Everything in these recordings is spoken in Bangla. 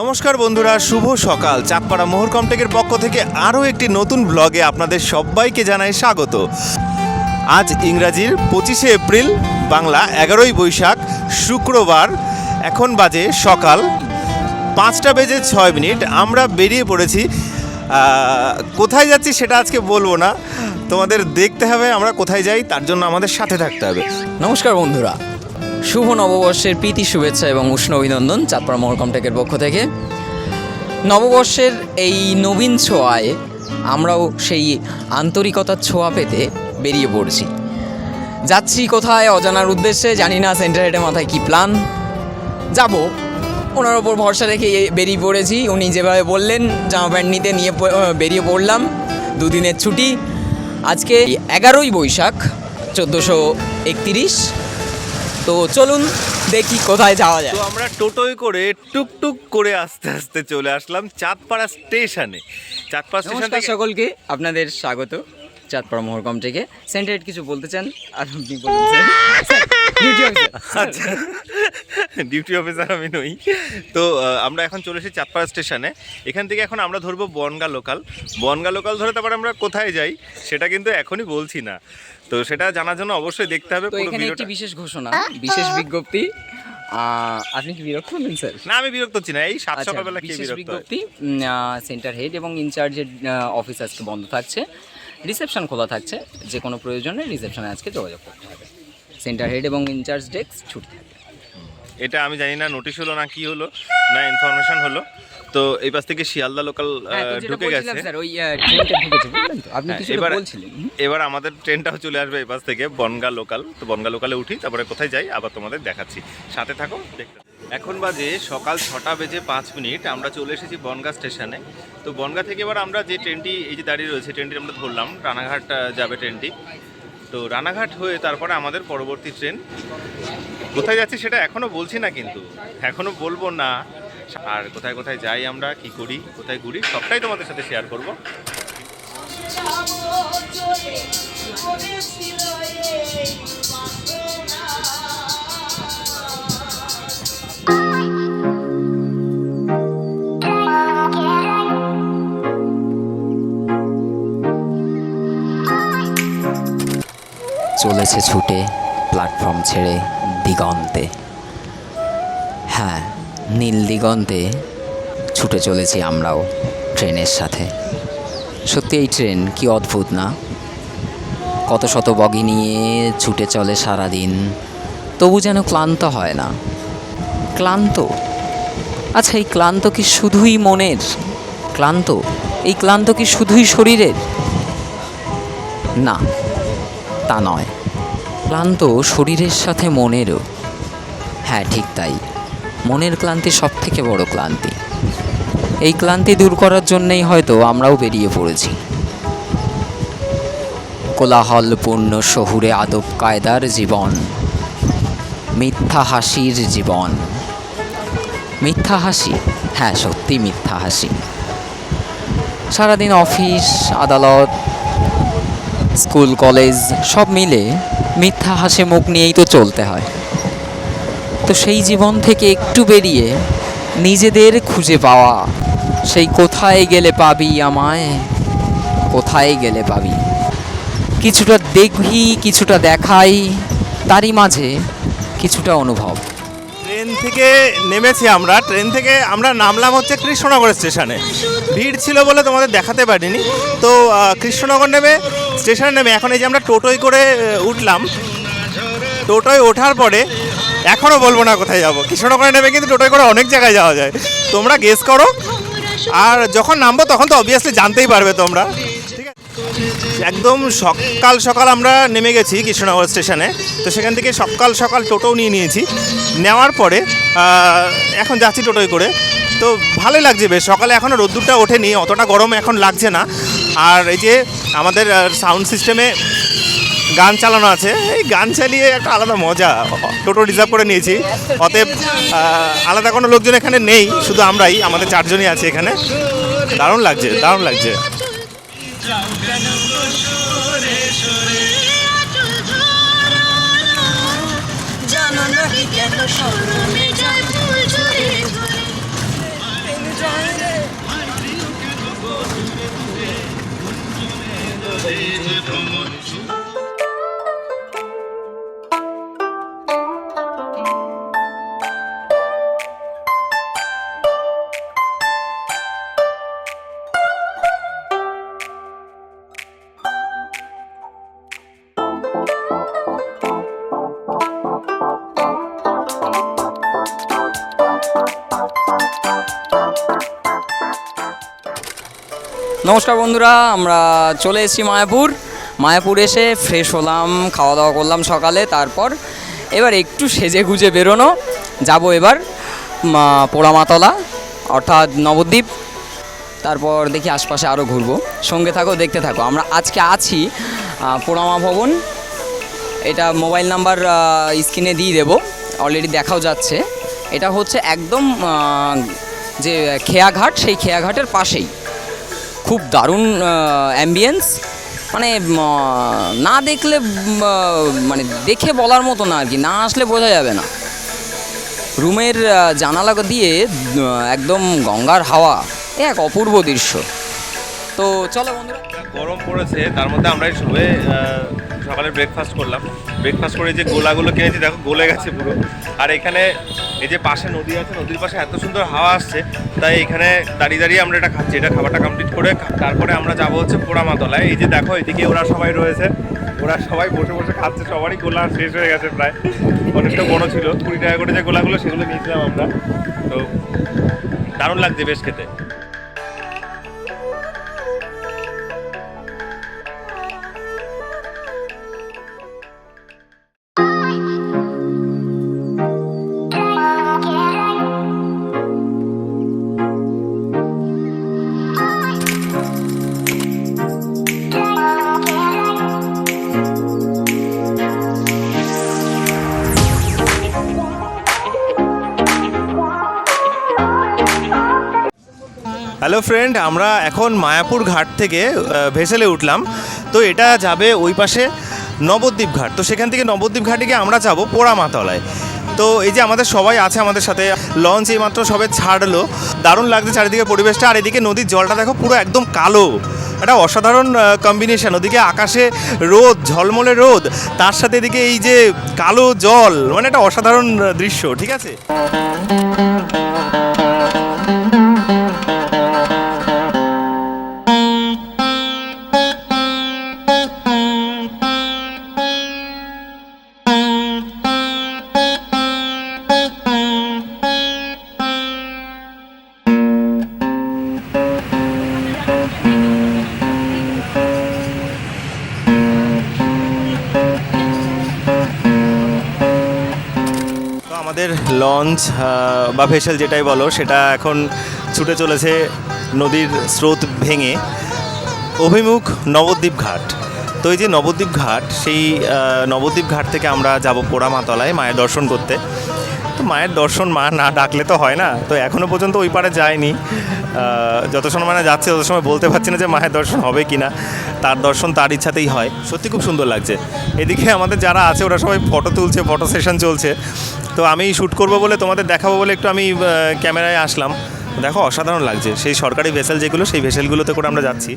নমস্কার বন্ধুরা, শুভ সকাল। চাঁদপাড়া মোহর কমটেকের পক্ষ থেকে আরও একটি নতুন ব্লগে আপনাদের সবাইকে জানাই স্বাগত। আজ ইংরাজির পঁচিশে এপ্রিল, বাংলা এগারোই বৈশাখ, শুক্রবার, এখন বাজে সকাল পাঁচটা বেজে ছয় মিনিট। আমরা বেরিয়ে পড়েছি। কোথায় যাচ্ছি সেটা আজকে বলব না। তোমাদের দেখতে হবে আমরা কোথায় যাই, তার জন্য আমাদের সাথে থাকতে হবে। নমস্কার বন্ধুরা। শুভ নববর্ষের প্রীতি, শুভেচ্ছা এবং উষ্ণ অভিনন্দন চাঁদপাড়া মোহর কমটেকের পক্ষ থেকে। নববর্ষের এই নবীন ছোঁয়ায় আমরাও সেই আন্তরিকতার ছোঁয়া পেতে বেরিয়ে পড়ছি। যাচ্ছি কোথায় অজানার উদ্দেশ্যে জানি না, সেন্টার হেডে মাথায় কী প্ল্যান যাব। ওনার ওপর ভরসা রেখে বেরিয়ে পড়েছি। উনি যেভাবে বললেন, জামা প্যান্ট নিতে নিয়ে বেরিয়ে পড়লাম। দুদিনের ছুটি। আজকে এগারোই বৈশাখ, চোদ্দোশো একতিরিশ। তো চলুন দেখি কোথায় যাওয়া যায়। তো আমরা টোটোয় করে টুকটুক করে আস্তে আস্তে চলে আসলাম চাঁদপাড়া স্টেশনে। চাঁদপাড়া স্টেশন সকলকে আপনাদের স্বাগত চাঁদপাড়া মোহরকম থেকে সেন্টারেট কিছু বলতে চান আর আপনি চান আচ্ছা। ডিউটি অফিসার আমি নই। তো আমরা এখন চলে এসেছি চাঁদপাড়া স্টেশনে। এখান থেকে এখন আমরা ধরবো বনগা লোকাল বনগা লোকাল ধরে তারপর আমরা কোথায় যাই সেটা কিন্তু এখনই বলছি না। তো সেটা জানার জন্য অবশ্যই দেখতে হবে পুরো ভিডিওটা। বিশেষ ঘোষণা বিশেষ বিজ্ঞপ্তি। আপনি কি বিরক্ত হলেন স্যার? না আমি বিরক্ত হচ্ছি না। এই সাত আচ্ছা, সকালবেলা কে বিরক্ত বিজ্ঞপ্তি সেন্টার হেড এবং ইনচার্জের অফিস আজকে বন্ধ থাকছে। রিসেপশন খোলা থাকছে। যে কোনো প্রয়োজনে রিসেপশনে আজকে যোগাযোগ করতে হবে। সেন্টার হেড এবং ইনচার্জ ডেস্ক ছুটি থাকবে এটা আমি জানি না নোটিশ হলো না কি হলো না ইনফরমেশন হলো। তো এই পাশ থেকে শিয়ালদা লোকাল হ্যাঁ, ঢুকে গেছে। হ্যাঁ, এবার- এবার আমাদের ট্রেনটাও চলে আসবে এই পাশ থেকে বনগা লোকাল তো বনগা লোকালে উঠি তারপরে কোথায় যাই আবার তোমাদের দেখাচ্ছি। সাথে থাকো দেখতে এখন বাজে সকাল ছটা বেজে পাঁচ মিনিট আমরা চলে এসেছি বনগা স্টেশনে তো বনগা থেকে এবার আমরা যে ট্রেনটি এই যে দাঁড়িয়ে রয়েছে ট্রেনটি আমরা ধরলাম রানাঘাট যাবে ট্রেনটি তো রানাঘাট হয়ে তারপরে আমাদের পরবর্তী ট্রেন কোথায় যাচ্ছি সেটা এখনও বলছি না কিন্তু, এখনও বলব না। আর কোথায় কোথায় যাই আমরা, কি করি, কোথায় ঘুরি, সবটাই তোমাদের সাথে শেয়ার করব। চলেছে ছুটে প্ল্যাটফর্ম ছেড়ে। দিগন্তে। হ্যাঁ নীল দিগন্তে ছুটে চলেছি আমরাও ট্রেনের সাথে। সত্যি এই ট্রেন কি অদ্ভুত না? কত শত বগি নিয়ে ছুটে চলে সারাদিন, তবু যেন ক্লান্ত হয় না। ক্লান্ত? আচ্ছা এই ক্লান্ত কি শুধুই মনের? ক্লান্ত? এই ক্লান্ত কি শুধুই শরীরের? না, তা নয়। ক্লান্ত শরীরের সাথে মনেরও। হ্যাঁ ঠিক তাই। মনের ক্লান্তি সব থেকে বড় ক্লান্তি। এই ক্লান্তি দূর করার জন্যেই হয়তো আমরাও বেরিয়ে পড়েছি। কোলাহলপূর্ণ শহুরে আদব কায়দার জীবন। মিথ্যা হাসির জীবন। মিথ্যা হাসি? হ্যাঁ সত্যি মিথ্যা হাসি। সারাদিন অফিস, আদালত, স্কুল, কলেজ সব মিলে মিথ্যা হাসে মুখ নিয়েই তো চলতে হয়। তো সেই জীবন থেকে একটু বেরিয়ে নিজেদের খুঁজে পাওয়া। সেই কোথায় গেলে পাবি আমায়? কোথায় গেলে পাবি? কিছুটা দেখবি, কিছুটা দেখাই, তারই মাঝে কিছুটা অনুভব। ট্রেন থেকে নেমেছি আমরা। ট্রেন থেকে আমরা নামলাম হচ্ছে কৃষ্ণনগর স্টেশনে। ভিড় ছিল বলে তোমাদের দেখাতে পারিনি। তো কৃষ্ণনগর নেমে, স্টেশনে নেমে এখন এই যে আমরা টোটোয় করে উঠলাম। টোটোয় ওঠার পরে এখনও বলব না কোথায় যাব। কৃষ্ণনগরে নেমে কিন্তু টোটোয় করে অনেক জায়গায় যাওয়া যায়। তোমরা গেস করো। আর যখন নামবো তখন তো অবভিয়াসলি জানতেই পারবে তোমরা। একদম সকাল সকাল আমরা নেমে গেছি কৃষ্ণনগর স্টেশনে। তো সেখান থেকে সকাল সকাল টোটোও নিয়ে নিয়েছি। নেওয়ার পরে এখন যাচ্ছি টোটোয় করে। তো ভালোই লাগছে বেশ। সকালে এখনও রোদ্দুরটা ওঠেনি, অতটা গরম এখন লাগছে না। আর এই যে আমাদের সাউন্ড সিস্টেমে গান চালানো আছে, এই গান চালিয়ে একটা আলাদা মজা। টোটো রিজার্ভ করে নিয়েছি। অতএব আলাদা কোনো লোকজন এখানে নেই, শুধু আমরাই, আমাদের চারজনই আছে এখানে। দারুণ লাগছে দারুণ লাগছে। স্বপ্নে যায় ফুল ঝরে ঝরে যায় রে নমস্কার বন্ধুরা, আমরা চলে এসেছি মায়াপুর। মায়াপুর এসে ফ্রেশ হলাম খাওয়া দাওয়া করলাম সকালে, তারপর এবার একটু সেজে গুজে বেরোনো। যাব এবার পোড়ামাতলা, অর্থাৎ নবদ্বীপ। তারপর দেখি আশপাশে আরও ঘুরবো। সঙ্গে থাকো, দেখতে থাকো। আমরা আজকে আছি পোড়ামা ভবন। এটা মোবাইল নাম্বার স্ক্রিনে দিয়ে দেবো। অলরেডি দেখাও যাচ্ছে। এটা হচ্ছে একদম যে খেয়াঘাট, সেই খেয়াঘাটের পাশেই। খুব দারুণ অ্যাম্বিয়েন্স মানে না দেখলে মানে দেখে বলার মতো না আর কি, না আসলে বোঝা যাবে না। রুমের জানালা দিয়ে একদম গঙ্গার হাওয়া এক অপূর্ব দৃশ্য। তো চলো বন্ধুরা। গরম পড়েছে, তার মধ্যে আমরা সবে সকালে ব্রেকফাস্ট করলাম। ব্রেকফাস্ট করে যে গোলাগুলো কিনেছি, দেখো গলে গেছে পুরো। আর এখানে এই যে পাশে নদী আছে, নদীর পাশে এত সুন্দর হাওয়া আসছে, তাই এখানে দাঁড়িয়ে দাঁড়িয়ে আমরা এটা খাচ্ছি। এটা খাবারটা কমপ্লিট করে তারপরে আমরা যাব হচ্ছে পোড়ামাতলায়। এই যে দেখো, এদিকে ওরা সবাই রয়েছে। ওরা সবাই বসে বসে খাচ্ছে, সবারই গোলা শেষ হয়ে গেছে প্রায়। অনেকটা বড় ছিল। কুড়ি টাকা করে যে গোলাগুলো, সেগুলো নিয়েছিলাম আমরা। তো দারুণ লাগছে বেশ খেতে। হ্যালো ফ্রেন্ড আমরা এখন মায়াপুর ঘাট থেকে ভেসেলে উঠলাম। তো এটা যাবে ওই পাশে নবদ্বীপ ঘাট। তো সেখান থেকে নবদ্বীপ ঘাটে গিয়ে আমরা যাব পোড়ামাতলায়। তো এই যে আমাদের সবাই আছে আমাদের সাথে, লঞ্চ এইমাত্র সবে ছাড়লো। দারুণ লাগছে চারিদিকে পরিবেশটা। আর এদিকে নদীর জলটা দেখো, পুরো একদম কালো। একটা অসাধারণ কম্বিনেশন ওদিকে আকাশে রোদ, ঝলমলে রোদ। তার সাথে এদিকে এই যে কালো জল মানে একটা অসাধারণ দৃশ্য, ঠিক আছে? বা ভেসেল যেটাই বলো, সেটা এখন ছুটে চলেছে নদীর স্রোত ভেঙে। অভিমুখ নবদ্বীপ ঘাট। তো এই যে নবদ্বীপ ঘাট, সেই নবদ্বীপ ঘাট থেকে আমরা যাব পোড়ামাতলায় মায়ের দর্শন করতে। মায়ের দর্শন, মা না ডাকলে তো হয় না। তো এখনও পর্যন্ত ওই পারে যায়নি। যত সময় মানে যাচ্ছে, তত সময় বলতে পারছি না যে মায়ের দর্শন হবে কি না তার দর্শন তার ইচ্ছাতেই হয়। সত্যি খুব সুন্দর লাগছে। এদিকে আমাদের যারা আছে, ওরা সবাই ফটো তুলছে ফটো সেশন চলছে। তো আমি শ্যুট করব বলে, তোমাদের দেখাবো বলে একটু আমি ক্যামেরায় আসলাম। দেখো, অসাধারণ লাগছে। সেই সরকারি ভেসেল যেগুলো, সেই ভেসেলগুলোতে করে আমরা যাচ্ছি।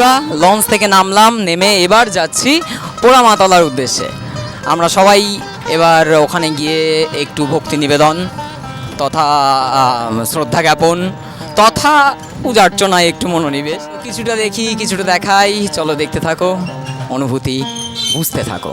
বন্ধুরা লঞ্চ থেকে নামলাম, নেমে এবার যাচ্ছি পোড়ামাতলার উদ্দেশ্যে। আমরা সবাই এবার ওখানে গিয়ে একটু ভক্তি নিবেদন তথা শ্রদ্ধা জ্ঞাপন তথা পূজার্চনায় একটু মনোনিবেশ। কিছুটা দেখি, কিছুটা দেখাই। চলো দেখতে থাকো, অনুভূতি বুঝতে থাকো।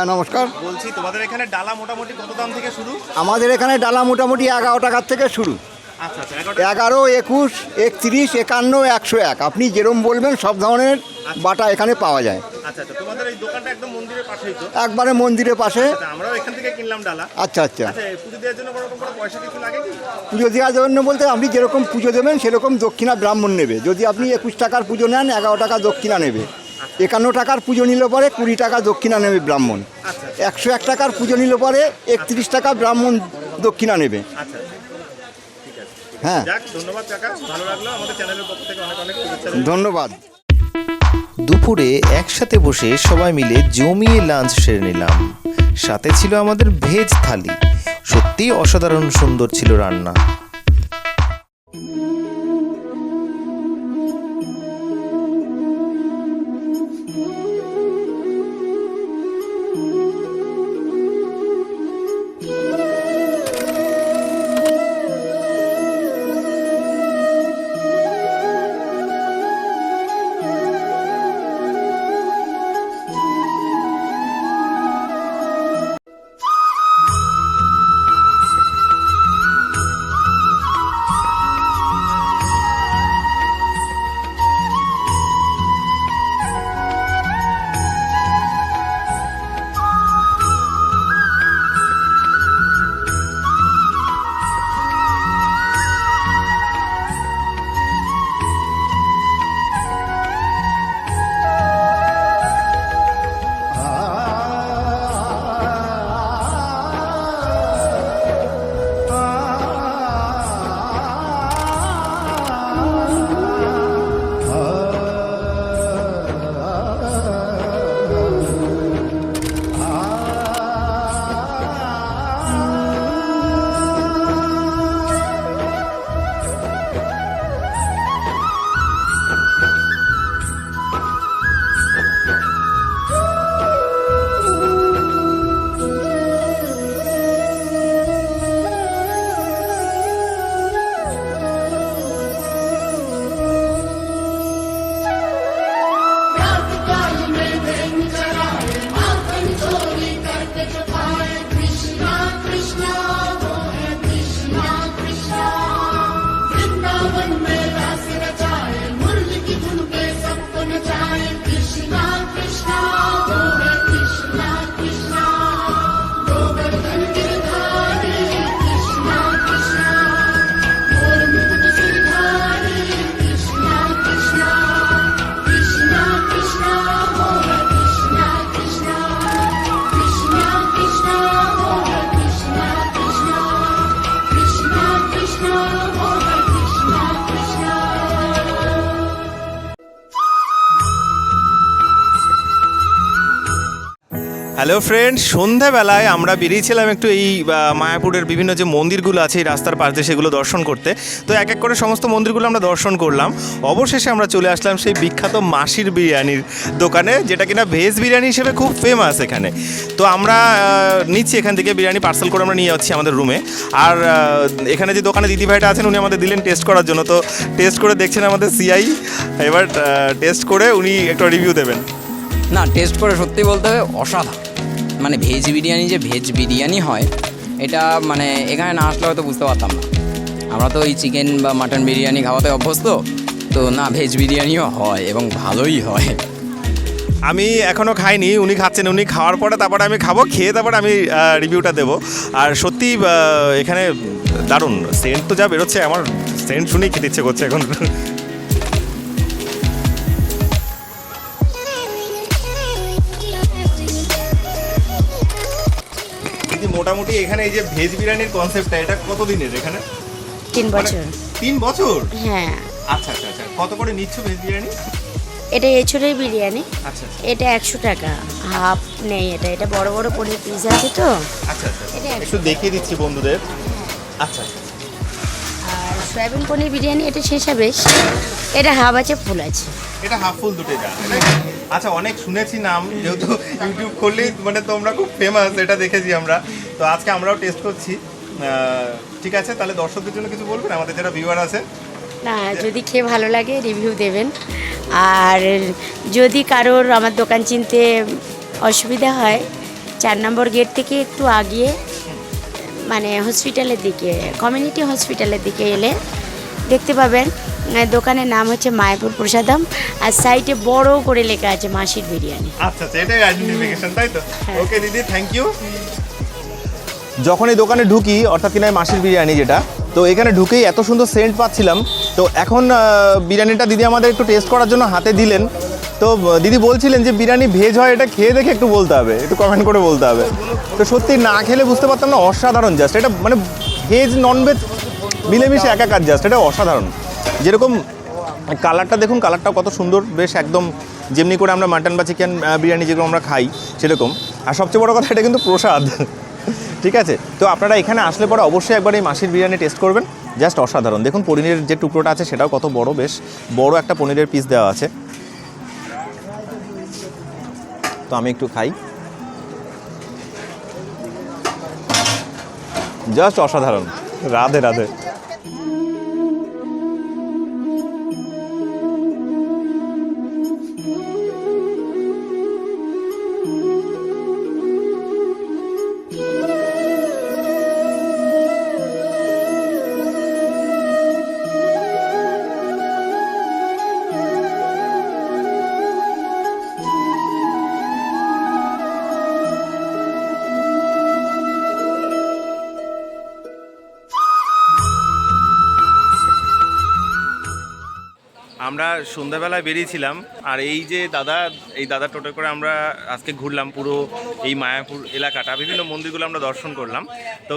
হ্যাঁ নমস্কার। বলছি তোমাদের এখানে ডালা মোটামুটি কত দাম থেকে শুরু? আমাদের এখানে ডালা মোটামুটি এগারো টাকার থেকে শুরু। আচ্ছা আচ্ছা এগারো একুশ একত্রিশ একান্ন একশো এক। আপনি যেরম বলবেন সব ধরনের বাটা এখানে পাওয়া যায়। আচ্ছা আচ্ছা একবারে মন্দিরের পাশে। আচ্ছা, আচ্ছা আচ্ছা। আচ্ছা পুজো দেওয়ার জন্য বলতে আপনি যেরকম পুজো দেবেন সেরকম দক্ষিণা ব্রাহ্মণ নেবে। যদি আপনি একুশ টাকার পুজো নেন এগারো টাকা দক্ষিণা নেবে। একান্ন টাকার পুজো নিলে পরে কুড়ি টাকা দক্ষিণা নেবে ব্রাহ্মণ। আচ্ছা একশো এক টাকার পুজো নিলে পরে একত্রিশ টাকা ব্রাহ্মণ দক্ষিণা নেবে। আচ্ছা হ্যাঁ। ধন্যবাদ কাকা ভালো লাগল। আমাদের চ্যানেলের পক্ষ থেকে অনেক অনেক ধন্যবাদ। দুপুরে একসাথে বসে সবাই মিলে জমিয়ে লাঞ্চ সেরে নিলাম। সাথে ছিল আমাদের ভেজ থালি। সত্যিই অসাধারণ সুন্দর ছিল রান্না। হ্যালো ফ্রেন্ড সন্ধ্যাবেলায় আমরা বেরিয়েছিলাম একটু এই মায়াপুরের বিভিন্ন যে মন্দিরগুলো আছে এই রাস্তার পাশে সেগুলো দর্শন করতে। তো এক এক করে সমস্ত মন্দিরগুলো আমরা দর্শন করলাম। অবশেষে আমরা চলে আসলাম সেই বিখ্যাত মাসির বিরিয়ানির দোকানে, যেটা কিনা ভেজ বিরিয়ানি হিসেবে খুব ফেমাস এখানে। তো আমরা নিচ্ছি এখান থেকে বিরিয়ানি পার্সেল করে আমরা নিয়ে যাচ্ছি আমাদের রুমে আর এখানে যে দোকানে দিদিভাইটা আছেন, উনি আমাদের দিলেন টেস্ট করার জন্য। তো টেস্ট করে দেখছেন আমাদের সিআই এবার টেস্ট করে উনি একটা রিভিউ দেবেন। না টেস্ট করে সত্যি বলতে হবে অসাধারণ। মানে ভেজ বিরিয়ানি যে ভেজ বিরিয়ানি হয়, এটা মানে এখানে না আসলে হয়তো বুঝতে পারতাম না। আমরা তো ওই চিকেন বা মাটন বিরিয়ানি খাওয়াতে অভ্যস্ত, তো না ভেজ বিরিয়ানিও হয় এবং ভালোই হয়। আমি এখনও খাইনি, উনি খাচ্ছেন, উনি খাওয়ার পরে তারপরে আমি খাব, খেয়ে তারপরে আমি রিভিউটা দেবো। আর সত্যি এখানে দারুণ, সেন্ট তো যা বেরোচ্ছে, আমার সেন্ট শুনেই খেতে ইচ্ছে করছে এখন। মোটামুটি এখানে এই যে ভেজ বিরিয়ানির কনসেপ্টটা এটা কতদিনের এখানে? তিন বছর। তিন বছর? হ্যাঁ। আচ্ছা আচ্ছা আচ্ছা। কত করে নিচ্ছ ভেজ বিরিয়ানি? এটা এছরের বিরিয়ানি। আচ্ছা আচ্ছা। এটা একশো টাকা। হাফ নেই এটা। এটা বড় বড় পনির পিস আছে তো। আচ্ছা আচ্ছা। একটু দেখিয়ে দিচ্ছি বন্ধুদের। আচ্ছা আচ্ছা। আর সয়াবিন পনির বিরিয়ানি এটা শেষা বেশ এটা হাফ আছে ফুল আছে। এটা হাফ ফুল দুটোই যা আচ্ছা অনেক শুনেছি নাম, যেহেতু ইউটিউব করলেই মানে তোমরা খুব ফেমাস এটা দেখেছি আমরা। তো আজকে আমরাও টেস্ট করছি। ঠিক আছে, তাহলে দর্শকদের জন্য কিছু বলবেন? আমাদের যারা ভিউয়ার আছে। না, যদি খেয়ে ভালো লাগে রিভিউ দেবেন। আর যদি কারোর আমার দোকান চিনতে অসুবিধা হয়, চার নম্বর গেট থেকে একটু আগিয়ে মানে হসপিটালের দিকে কমিউনিটি হসপিটালের দিকে এলে দেখতে পাবেন। দোকানের নাম হচ্ছে মায়াপুর প্রসাদম আর সাইডে বড় করে লেখা আছে মাসির বিরিয়ানি। আচ্ছা আচ্ছা এটাই আইডেন্টিফিকেশন তাই তো? ওকে দিদি থ্যাংক ইউ যখন এই দোকানে ঢুকি অর্থাৎ কিনা এই মাসির বিরিয়ানি যেটা তো এখানে ঢুকেই এত সুন্দর সেন্ট পাচ্ছিলাম। তো এখন বিরিয়ানিটা দিদি আমাদের একটু টেস্ট করার জন্য হাতে দিলেন। তো দিদি বলছিলেন যে বিরিয়ানি ভেজ হয় এটা খেয়ে দেখে একটু বলতে হবে একটু কমেন্ট করে বলতে হবে। তো সত্যি না খেলে বুঝতে পারতাম না অসাধারণ জাস্ট এটা মানে ভেজ ননভেজ মিলেমিশে একাকার জাস্ট এটা অসাধারণ। যেরকম কালারটা দেখুন, কালারটাও কত সুন্দর, বেশ একদম যেমনি করে আমরা মাটন বা চিকেন বিরিয়ানি যেগুলো আমরা খাই, সেরকম। আর সবচেয়ে বড় কথা, এটা কিন্তু প্রসাদ। ঠিক আছে? তো আপনারা এখানে আসলে পরে অবশ্যই একবার এই মাসির বিরিয়ানি টেস্ট করবেন। জাস্ট অসাধারণ। দেখুন, পনিরের যে টুকরোটা আছে, সেটাও কত বড়, বেশ বড় একটা পনিরের পিস দেওয়া আছে। তো আমি একটু খাই। জাস্ট অসাধারণ। রাধে রাধে। সন্ধ্যাবেলায় বেরিয়েছিলাম আর এই যে দাদা এই দাদা টোটো করে আমরা আজকে ঘুরলাম পুরো এই মায়াপুর এলাকাটা বিভিন্ন মন্দিরগুলো আমরা দর্শন করলাম। তো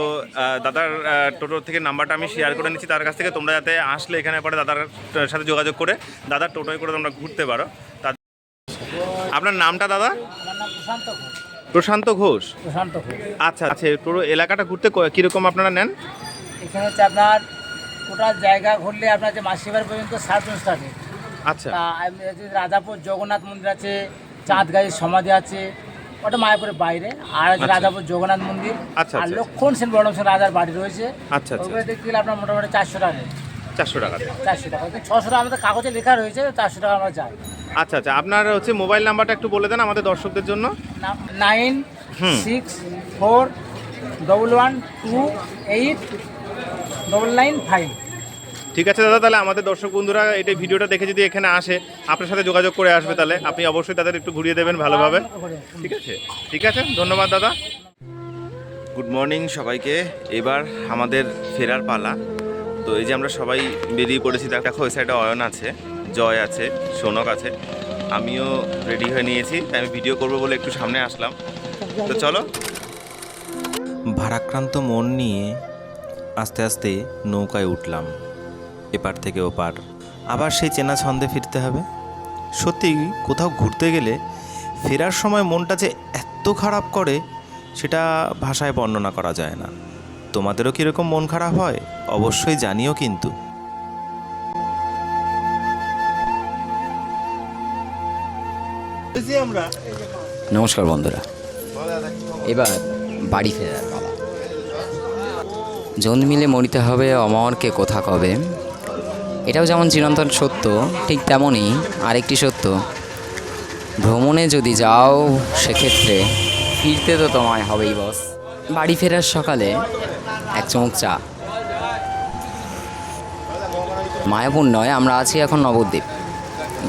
দাদার আহ, টোটো থেকে নাম্বারটা আমি শেয়ার করে নিচ্ছি তার কাছ থেকে তোমরা যাতে আসলে এখানে পরে দাদার সাথে যোগাযোগ করে দাদার টোটোয় করে তোমরা ঘুরতে পারো। আপনার নামটা দাদা? প্রশান্ত ঘোষ। প্রশান্ত ঘোষ? আচ্ছা আচ্ছা পুরো এলাকাটা ঘুরতে কীরকম আপনারা নেন? এখানে হচ্ছে আপনার টোটাল জায়গা ঘুরলে আপনার যে মাসিবার পর্যন্ত সাতজন স্টার্টে আচ্ছা। রাজাপুর জগন্নাথ মন্দির আছে চাঁদগাঁয়ের সমাধি আছে ওটা মায়াপুরের বাইরে। আর আছে আচ্ছা। রাজাপুর জগন্নাথ মন্দির। আচ্ছা, আর আচ্ছা। লক্ষণ সেন বড় সেন রাজার বাড়ি রয়েছে আচ্ছা। ওগুলো দেখতে গেলে আপনার মোটামুটি চারশো টাকা চারশো টাকা চারশো টাকা। ছশো টাকা আমাদের কাগজে লেখা রয়েছে চারশো টাকা আমরা যাই আচ্ছা আচ্ছা। আপনার হচ্ছে মোবাইল নাম্বারটা একটু বলে দেন আমাদের দর্শকদের জন্য। Nine six four double one two eight double nine five. ঠিক আছে দাদা তাহলে আমাদের দর্শক বন্ধুরা এটা ভিডিওটা দেখে যদি এখানে আসে আপনার সাথে যোগাযোগ করে আসবে তাহলে। আপনি অবশ্যই তাদের একটু ঘুরিয়ে দেবেন ভালোভাবে। ঠিক আছে? ঠিক আছে? ধন্যবাদ দাদা। গুড মর্নিং সবাইকে। এবার আমাদের ফেরার পালা। তো এই যে আমরা সবাই বেরিয়ে পড়েছি দেখো ওই সাইডে অয়ন আছে জয় আছে সৌনক আছে। আমিও রেডি হয়ে নিয়েছি। তাই আমি ভিডিও করব বলে একটু সামনে আসলাম। তো চলো। ভারাক্রান্ত মন নিয়ে আস্তে আস্তে নৌকায় উঠলাম। এপার থেকে ওপার। আবার সেই চেনা ছন্দে ফিরতে হবে। সত্যি, কোথাও ঘুরতে গেলে ফেরার সময় মনটা যে এত খারাপ করে, সেটা ভাষায় বর্ণনা করা যায় না। তোমাদেরও কীরকম মন খারাপ হয়, অবশ্যই জানিও কিন্তু। নমস্কার বন্ধুরা। এবার বাড়ি ফেরার পালা। জন মিলে মরিতে হবে অমরকে কোথা কবে? এটাও যেমন চিরন্তন সত্য, ঠিক তেমনই আরেকটি সত্য। ভ্রমণে যদি যাও, সেক্ষেত্রে ফিরতে তো তোমায় হবেই বস বাড়ি ফেরার সকালে এক চমক চা। মায়াপুর নয়, আমরা আছি এখন নবদ্বীপ।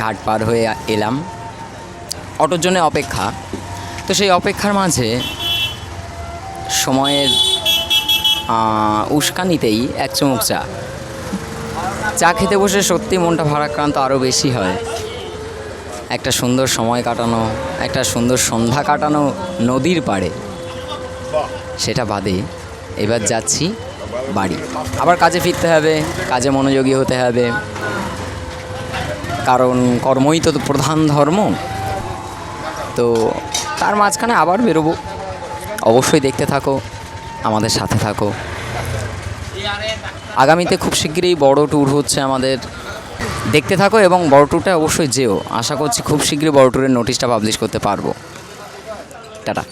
ঘাট পার হয়ে এলাম। অটোর জন্য অপেক্ষা। তো সেই অপেক্ষার মাঝে সময়ের উস্কানিতেই এক চুমুক চা। চা খেতে বসে সত্যি মনটা ভারাক্রান্ত আরও বেশি হয়। একটা সুন্দর সময় কাটানো, একটা সুন্দর সন্ধ্যা কাটানো নদীর পাড়ে। সেটা বাদে এবার যাচ্ছি বাড়ি। আবার কাজে ফিরতে হবে, কাজে মনোযোগী হতে হবে। কারণ কর্মই তো প্রধান ধর্ম। তো তার মাঝখানে আবার বেরোবো। অবশ্যই দেখতে থাকো, আমাদের সাথে থাকো। আগামীতে খুব শীঘ্রই বড় ট্যুর হচ্ছে আমাদের। দেখতে থাকো এবং বড় ট্যুরটা অবশ্যই যেও। আশা করছি খুব শীঘ্রই বড় ট্যুরের নোটিশটা পাবলিশ করতে পারব। টাটা।